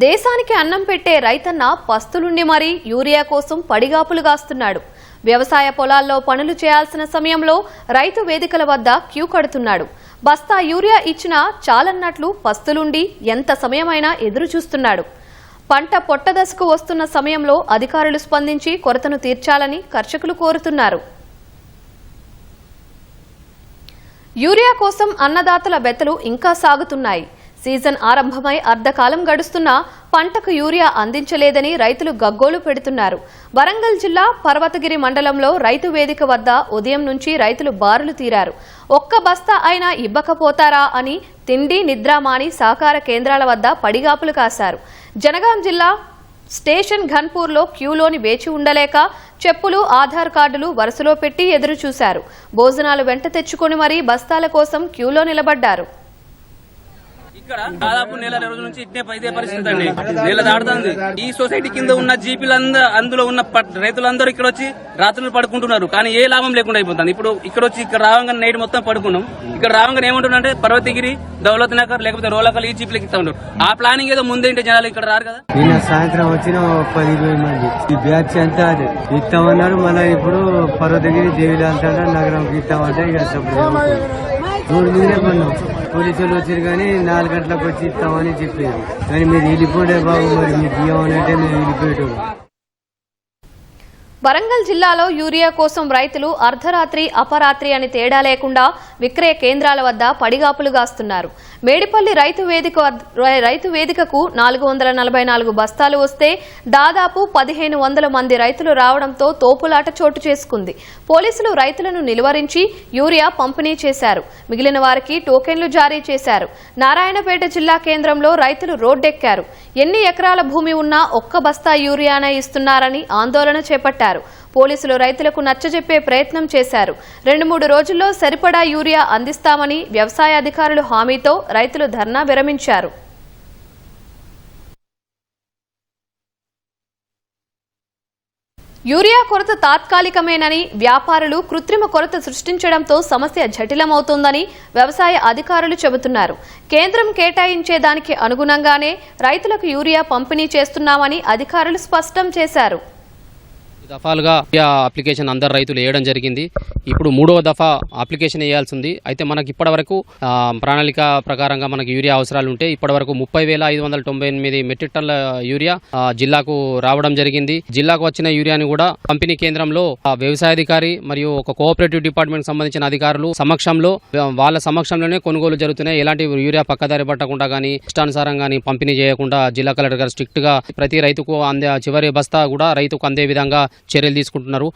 దేశానికి అన్నం పెట్టే రైతన్న పస్తులుండి మరీ యూరియా కోసం పడిగాపులు గాస్తున్నాడు వ్యవసాయ పొలాల్లో పనులు చేయాల్సిన సమయంలో రైతు వేదికల వద్ద క్యూ కడుతున్నాడు. బస్తా యూరియా ఇచ్చినా చాలన్నట్లు పస్తులుండి ఎంత సమయమైనా ఎదురు చూస్తున్నాడు పంట పొట్టదశకు వస్తున్న సమయంలో అధికారులు స్పందించి కొరతను తీర్చాలని కర్షకులు కోరుతున్నారు. యూరియా కోసం అన్నదాతల బెత్తలు ఇంకా సాగుతున్నాయి. సీజన్ ఆరంభమై అర్ధకాలం గడుస్తున్నా పంటకు యూరియా అందించలేదని రైతులు గగ్గోలు పెడుతున్నారు. వరంగల్ జిల్లా పర్వతగిరి మండలంలో రైతు వేదిక వద్ద ఉదయం నుంచి రైతులు బారులు తీరారు. ఒక్క బస్తా అయినా ఇవ్వకపోతారా అని తిండి నిద్ర మాని సహకార కేంద్రాల వద్ద పడిగాపులు కాశారు. జనగాం జిల్లా స్టేషన్ ఘన్పూర్లో క్యూలోని వేచి ఉండలేక చెప్పులు ఆధార్ కార్డులు వరుసలో పెట్టి ఎదురు చూశారు భోజనాలు వెంట తెచ్చుకొని మరీ బస్తాల కోసం క్యూలో నిలబడ్డారు. ఇక్కడ దాదాపు నెల రోజుల నుంచి ఇట్నే ఇదే పరిస్థితి అండి నెల దాడుతుంది ఈ సొసైటీ కింద ఉన్న జీపీలందరూ అందులో ఉన్న రైతులందరూ ఇక్కడ వచ్చి రాత్రులు పడుకుంటున్నారు. కానీ ఏ లాభం లేకుండా అయిపోతుంది. ఇప్పుడు ఇక్కడ వచ్చి ఇక్కడ రావంగానే నైట్ మొత్తం పడుకున్నాం. ఇక్కడ రావంగానే ఏమంటున్నారంటే పర్వతగిరి దౌలత్ నగర్ లేకపోతే రోలకల్ ఈ జీపీలకి ఇస్తా ఉంటారు. ఆ ప్లానింగ్ ఏదో ముందేంటే జనాలు ఇక్కడ రారు కదా? నిన్న సాయంత్రం వచ్చిన పది ఇరవై మంది. ఈ బ్యాచ్ అంతా అదే. ఇస్తామన్నారు మళ్ళీ ఇప్పుడు పర్వతగిరి దేవిలో అంటారా నగరంకి ఇస్తామంటే ఇక మూడు మీరే మీదే పడినాం పోలీసులు వచ్చారు కానీ నాలుగు గంటలకు వచ్చి ఇస్తామని చెప్పారు. కానీ మీరు వెళ్ళిపోతే బాబు మరి. మీకు ఇవ్వమంటే మేము వెళ్ళిపోయేటోళ్ళు. వరంగల్ జిల్లాలో యూరియా కోసం రైతులు అర్ధరాత్రి అపరాత్రి అని తేడా లేకుండా విక్రయ కేంద్రాల వద్ద పడిగాపులు గాస్తున్నారు. మేడిపల్లి రైతు వేదిక రైతు వేదికకు నాలుగు వందల నలభై నాలుగు బస్తాలు వస్తే దాదాపు పదిహేను వందల మంది రైతులు రావడంతో తోపులాట చోటు చేసుకుంది. పోలీసులు రైతులను నిలువరించి యూరియా పంపిణీ చేశారు. మిగిలిన వారికి టోకెన్లు జారీ చేశారు. నారాయణపేట జిల్లా కేంద్రంలో రైతులు రోడ్డెక్కారు. ఎన్ని ఎకరాల భూమి ఉన్నా ఒక్క బస్తా యూరియానే ఇస్తున్నారని ఆందోళన చేపట్టారు. పోలీసులు రైతులకు నచ్చజెప్పే ప్రయత్నం చేశారు. రెండు మూడు రోజుల్లో సరిపడా యూరియా అందిస్తామని వ్యవసాయ అధికారులు హామీతో రైతులు ధర్నా విరమించారు. యూరియా కొరత తాత్కాలికమేనని వ్యాపారులు కృత్రిమ కొరత సృష్టించడంతో సమస్య జటిలమవుతోందని వ్యవసాయ అధికారులు చెబుతున్నారు. కేంద్రం కేటాయించే దానికి అనుగుణంగానే రైతులకు యూరియా పంపిణీ చేస్తున్నామని అధికారులు స్పష్టం చేశారు. దఫాలుగా అప్లికేషన్ అందరు రైతులు వేయడం జరిగింది. ఇప్పుడు మూడవ దఫా అప్లికేషన్ వేయాల్సి ఉంది అయితే మనకి ఇప్పటివరకు ప్రణాళిక ప్రకారంగా మనకి యూరియా అవసరాలు ఉంటే ఇప్పటివరకు ముప్పై వేల ఐదు వందల తొంభై ఎనిమిది మెట్రిక్ టన్ల యూరియా జిల్లాకు రావడం జరిగింది. జిల్లాకు వచ్చిన యూరియాని కూడా పంపిణీ కేంద్రంలో ఆ, వ్యవసాయాధికారి మరియు ఒక కోఆపరేటివ్ డిపార్ట్మెంట్ సంబంధించిన అధికారులు సమక్షంలో వాళ్ళ సమక్షంలోనే కొనుగోలు జరుగుతున్నాయి. ఎలాంటి యూరియా పక్కదారి పట్టకుండా కానీ ఇష్టానుసారం కానీ పంపిణీ చేయకుండా జిల్లా కలెక్టర్ గారు స్ట్రిక్ట్గా ప్రతి రైతుకు అందే చివరి బస్తా కూడా రైతుకు అందే విధంగా చర్యలు తీసుకుంటున్నారు.